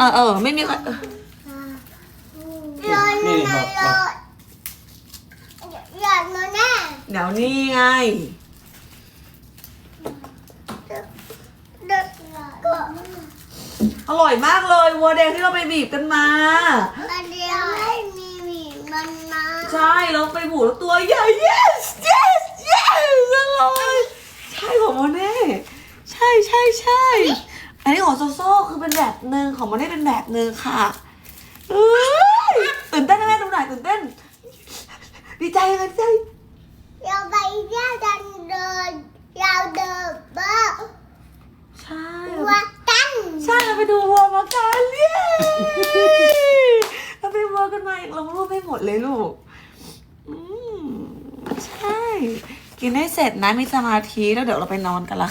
เออเออไม่มีใครเออนี่นะรออยากนอนแน่เดี๋ยวนี่ไงอร่อยมากเลยวัวแดงที่เราไปบีบกันมาอันเดียวไม่มีหมีมันนะใช่เราไปบูแล้วตัวใหญ่ yes yes yes อร่อยใช่ของโมเน่ใช่ใช่ใช่ อันนี้ของโซโซ่คือเป็นแบบหนึ่งของโมเน่เป็นแบบหนึ่งค่ะเอ้ยตื่นเต้นไหมแม่ดูหน่อยตื่นเต้น ดีใจยังไงดีใจเราไปเที่ยวกันเดินเราเดินเบ้าใช่วัดกันใช่เราไปดูวัวมากันเย้เราไปวัวกันมาลงรูปให้หมดเลยลูกอืมใช่ กินให้เสร็จนะมีสมาธิแล้วเดี๋ยวเราไปนอนกันละ